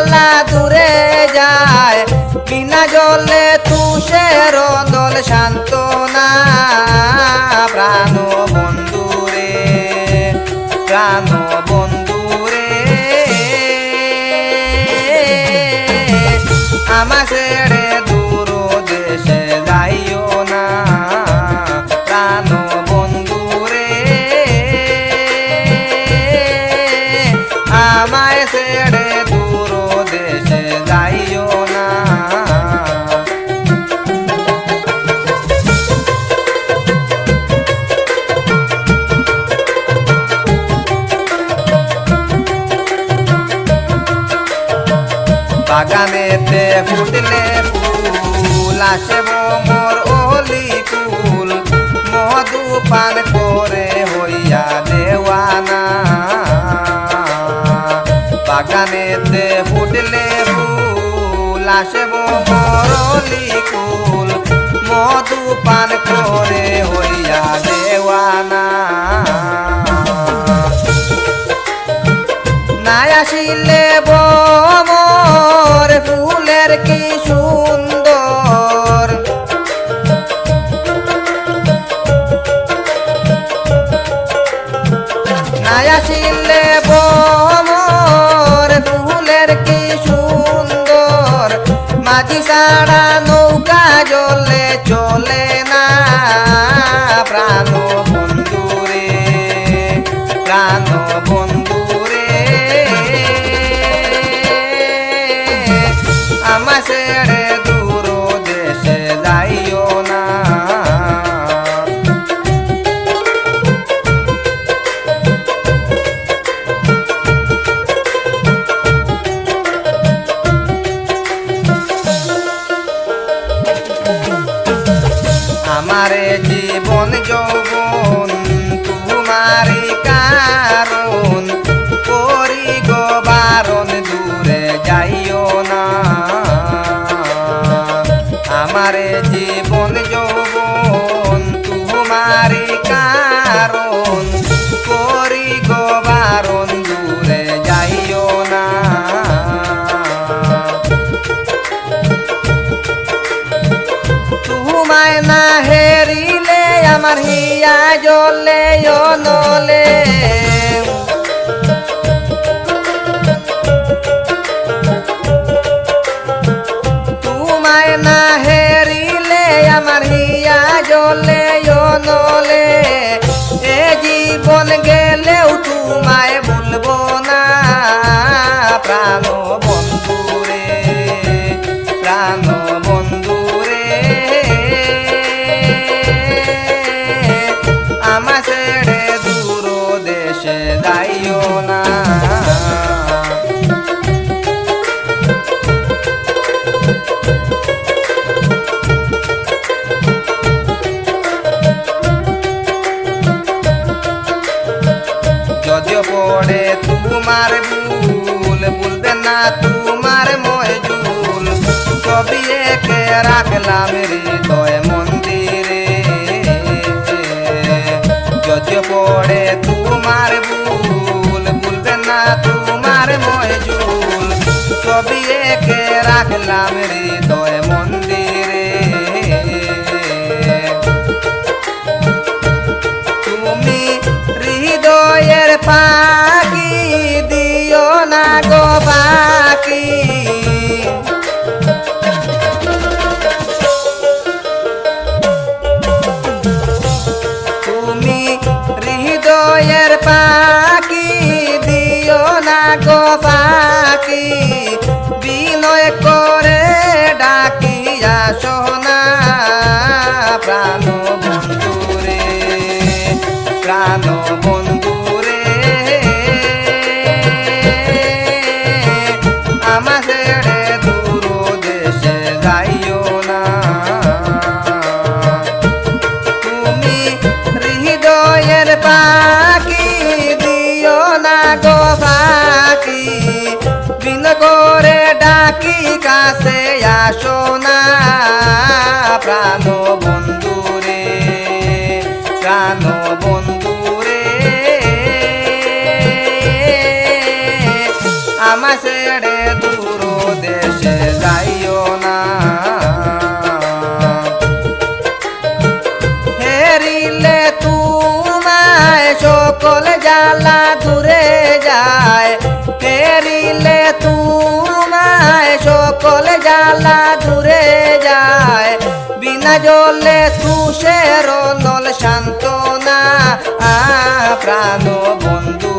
জ্বালা দূরে যায়। বিনা জলে তুষের দল শান্ত না। প্রাণ বন্ধুরে প্রাণ বন্ধুরে। আমা বাগানেতে ফুটলে ফুল আসে মোর ওলি ফুল মধু পান করে হইয়া দেওয়ানা। বাগানেতে ফুটলে ফুল আসে মোর কি সুন্দর। নাই আসিলে বমর ফুলের কি সুন্দর। মাঝি সারা নৌকা জলে চলে না। আমারে জীবন যৌবন তোমারি কারণ। করি গো বারণ, দূরে যাইও না। আমারে জীবন যৌবন তোমারি কারণ। করি গো বারণ, দূরে যাইও না। তোমায় না হেরিলে আমার জলে ও নলে। তোমায় না হেরিলে আমার হিয়া জলে নলে। এ জীবন গেলেও তোমায় ভুলবো না, প্রাণ ছেড়ে দূর দেশে না। যদিও পড়ে তোমার ভুল ভুলবে না তোমার ময়জুল পড়ে তোমার ভুল ভুলবে না তোমার ময়জুল সবই একে রাখলাম হৃদয় মন্দিরে। জানো বন্ধু রে? আমার ছেড়ে দূর দেশে যাইও না। হেরিলে তুমায় সকল জ্বালা দূরে যায়। হেরিলে তুমায় সকল জ্বালা দূরে যায়। বিনা জলে তুষেরো সান্ত্বনা প্রাণ বন্ধু